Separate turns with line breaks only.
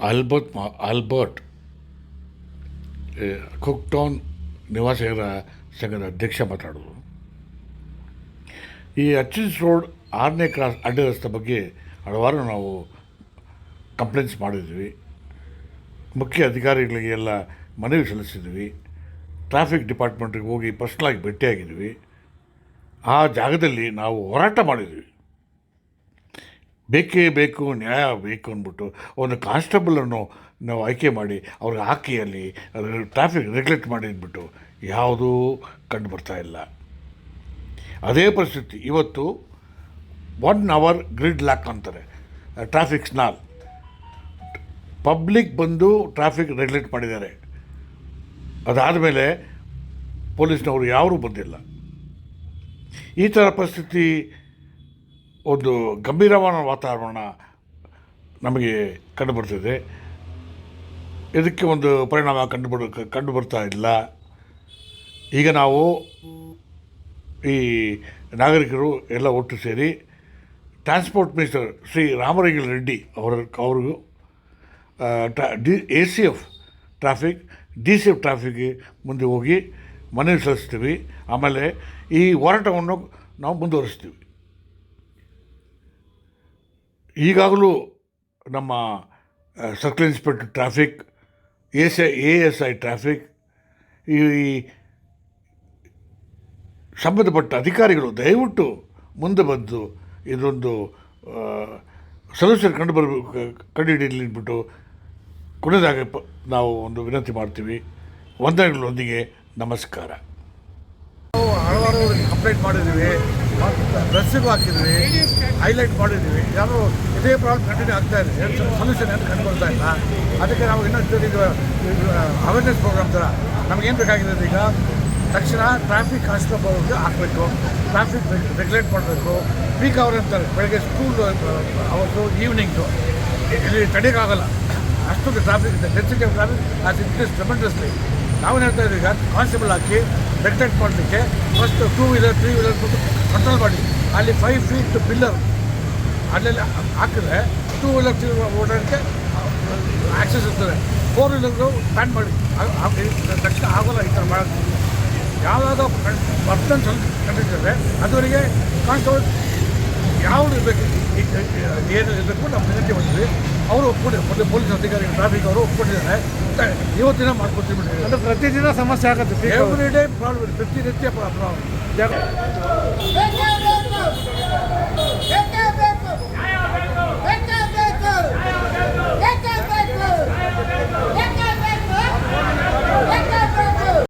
Albert ಮಾ, Albert cook ಕುಕ್ಟೌನ್ ನಿವಾಸಿಗರ ಸಂಘದ ಅಧ್ಯಕ್ಷ ಮಾತಾಡೋದು ಈ ಅಚ್ಚಿನ್ಸ್ ರೋಡ್ ಆರನೇ ಕ್ರಾಸ್ ಅಡ್ಡ ರಸ್ತೆ ಬಗ್ಗೆ ಹಲವಾರು ನಾವು ಕಂಪ್ಲೇಂಟ್ಸ್ ಮಾಡಿದ್ವಿ. ಮುಖ್ಯ ಅಧಿಕಾರಿಗಳಿಗೆ ಎಲ್ಲ ಮನವಿ ಸಲ್ಲಿಸಿದ್ವಿ. ಟ್ರಾಫಿಕ್ ಡಿಪಾರ್ಟ್ಮೆಂಟ್ಗೆ ಹೋಗಿ ಪರ್ಸ್ನಲಾಗಿ ಭೇಟಿಯಾಗಿದ್ವಿ. ಆ ಜಾಗದಲ್ಲಿ ನಾವು ಹೋರಾಟ ಮಾಡಿದ್ವಿ. ಬೇಕೇ ಬೇಕು, ನ್ಯಾಯ ಬೇಕು ಅಂದ್ಬಿಟ್ಟು ಒಂದು ಕಾನ್ಸ್ಟೇಬಲನ್ನು ನಾವು ಆಯ್ಕೆ ಮಾಡಿ ಅವ್ರಿಗೆ ಹಾಕಿ ಅಲ್ಲಿ ಟ್ರಾಫಿಕ್ ರೆಗ್ಯುಲೇಟ್ ಮಾಡಿ ಅಂದ್ಬಿಟ್ಟು ಯಾವುದೂ ಕಂಡು ಬರ್ತಾ ಇಲ್ಲ. ಅದೇ ಪರಿಸ್ಥಿತಿ. ಇವತ್ತು ಒನ್ ಅವರ್ ಗ್ರಿಡ್ ಲಾಕ್ ಅಂತಾರೆ ಟ್ರಾಫಿಕ್ ಸ್ನಾಲ್ ಪಬ್ಲಿಕ್ ಬಂದು ಟ್ರಾಫಿಕ್ ರೆಗ್ಯುಲೇಟ್ ಮಾಡಿದ್ದಾರೆ. ಅದಾದಮೇಲೆ ಪೊಲೀಸ್ನವರು ಯಾರೂ ಬಂದಿಲ್ಲ. ಈ ಥರ ಪರಿಸ್ಥಿತಿ ಒಂದು ಗಂಭೀರವಾದ ವಾತಾವರಣ ನಮಗೆ ಕಂಡುಬರ್ತಿದೆ. ಇದಕ್ಕೆ ಒಂದು ಪರಿಣಾಮ ಕಂಡುಬರು ಕಂಡು ಬರ್ತಾ ಇಲ್ಲ. ಈಗ ನಾವು ಈ ನಾಗರಿಕರು ಎಲ್ಲ ಒಟ್ಟು ಸೇರಿ ಟ್ರಾನ್ಸ್ಪೋರ್ಟ್ ಮಿನಿಸ್ಟರ್ ಶ್ರೀ ರಾಮಲಿಂಗ ರೆಡ್ಡಿ ಅವರ, ಅವ್ರಿಗೂ D A C F traffic D C F ಟ್ರಾಫಿಕ್ಗೆ ಮುಂದೆ ಹೋಗಿ ಮನವಿ ಸಲ್ಲಿಸ್ತೀವಿ. ಆಮೇಲೆ ಈ ಹೋರಾಟವನ್ನು ನಾವು ಮುಂದುವರಿಸ್ತೀವಿ. ಈಗಾಗಲೂ ನಮ್ಮ circle inspector traffic, S I, A S I traffic, ಈ ಸಂಬಂಧಪಟ್ಟ ಅಧಿಕಾರಿಗಳು ದಯವಿಟ್ಟು ಮುಂದೆ ಬಂದು ಇದೊಂದು ಸೊಲ್ಯೂಷನ್ ಕಂಡು ಬರಬೇಕು ಕಂಡುಹಿಡಿಯಲಿ ಅಂದ್ಬಿಟ್ಟು ಕೊನೆಯದಾಗಿ ನಾವು ಒಂದು ವಿನಂತಿ ಮಾಡ್ತೀವಿ. ವಂದನೆಗಳೊಂದಿಗೆ ನಮಸ್ಕಾರ.
ನಾವು ಹಲವಾರು ಕಂಪ್ಲೇಂಟ್ ಮಾಡಿದ್ದೀವಿ. ಡ್ರೆಸ್ಸಿಗೂ ಹಾಕಿದ್ವಿ ಹೈಲೈಟ್ ಮಾಡಿದ್ದೀವಿ. ಯಾರು ಇದೇ ಪ್ರಾಬ್ಲಮ್ ಕಂಟಿನ್ಯೂ ಆಗ್ತಾ ಇದೆ. ಸೊಲ್ಯೂಷನ್ ಏನು ಕಂಡುಕೊಳ್ತಾ ಇಲ್ಲ. ಅದಕ್ಕೆ ನಾವು ಇನ್ನೊಂದು ಇದು ಅವೇರ್ನೆಸ್ ಪ್ರೋಗ್ರಾಮ್ ಥರ ನಮಗೇನು ಬೇಕಾಗಿದೆ ಈಗ ತಕ್ಷಣ ಟ್ರಾಫಿಕ್ ಕಾನ್ಸ್ಟೇಬಲ್ಗೆ ಹಾಕಬೇಕು. ಟ್ರಾಫಿಕ್ ರೆಗ್ಯುಲೇಟ್ ಮಾಡಬೇಕು. ಪೀಕ್ ಅವರ್ ಅಂತಾರೆ, ಬೆಳಗ್ಗೆ ಸ್ಕೂಲ್ ಅವತ್ತು ಈವ್ನಿಂಗ್ದು ಇಲ್ಲಿ ತಡೆಯೋಕ್ಕಾಗಲ್ಲ ಅಷ್ಟೊಂದು ಟ್ರಾಫಿಕ್ ಇದೆ. ಡೆನ್ಸಿಟಿ ಆಫ್ ಟ್ರಾಫಿಕ್ ಅದು ಇನ್ಕ್ರೀಸ್ ಟ್ರೆಮೆಂಡಸ್ಲಿ ನಾವು ಹೇಳ್ತಾ ಇದ್ದೀವಿ ಈಗ ಕಾನ್ಸ್ಟೇಬಲ್ ಹಾಕಿ ರೆಗ್ಯುಲೇಟ್ ಮಾಡಲಿಕ್ಕೆ first two wheeler three wheeler control ಮಾಡಿ. ಅಲ್ಲಿ ಫೈವ್ ಫೀಟ್ ಪಿಲ್ಲರ್ ಅಲ್ಲೆಲ್ಲ ಹಾಕಿದ್ರೆ ಟೂ ವೀಲರ್ ಓಡಾಡೋಕ್ಕೆ ಆಕ್ಸೆಸ್ ಇರ್ತದೆ. ಫೋರ್ ವೀಲರ್ಗಳು ಬ್ಯಾನ್ ಮಾಡಿ. ತಕ್ಷಣ ಆಗೋಲ್ಲ ಈ ಥರ ಮಾಡೋದು ಯಾವಾಗ ಪರ್ಸನ್ ಸ್ವಲ್ಪ ಕಂಡಿದ್ದಾರೆ ಅದುವರೆಗೆ ಕಾನ್ಸ್ಟೇಬಲ್ ಯಾವ್ದು ಇರಬೇಕು ಏನು ಇರಬೇಕು ನಮ್ಮ ವಿನಂತಿ ಬಂದಿದ್ವಿ ಅವರು ಒಪ್ಕೊಂಡು ಪೊಲೀಸ್ ಅಧಿಕಾರಿಗಳು ಟ್ರಾಫಿಕ್ ಅವರು ಒಪ್ಕೊಂಡಿದ್ದಾರೆ. ಇವತ್ತಿನ ಮಾಡ್ಕೊಡ್ತೀವಿ. ಬಿಡಿ
ಅಂದರೆ ಪ್ರತಿದಿನ ಸಮಸ್ಯೆ ಆಗುತ್ತೆ.
ಎವ್ರಿ ಡೇ ಪ್ರಾಬ್ಲಮ್ ಪ್ರತಿನಿತ್ಯ ಪ್ರಾಬ್ಲಮ್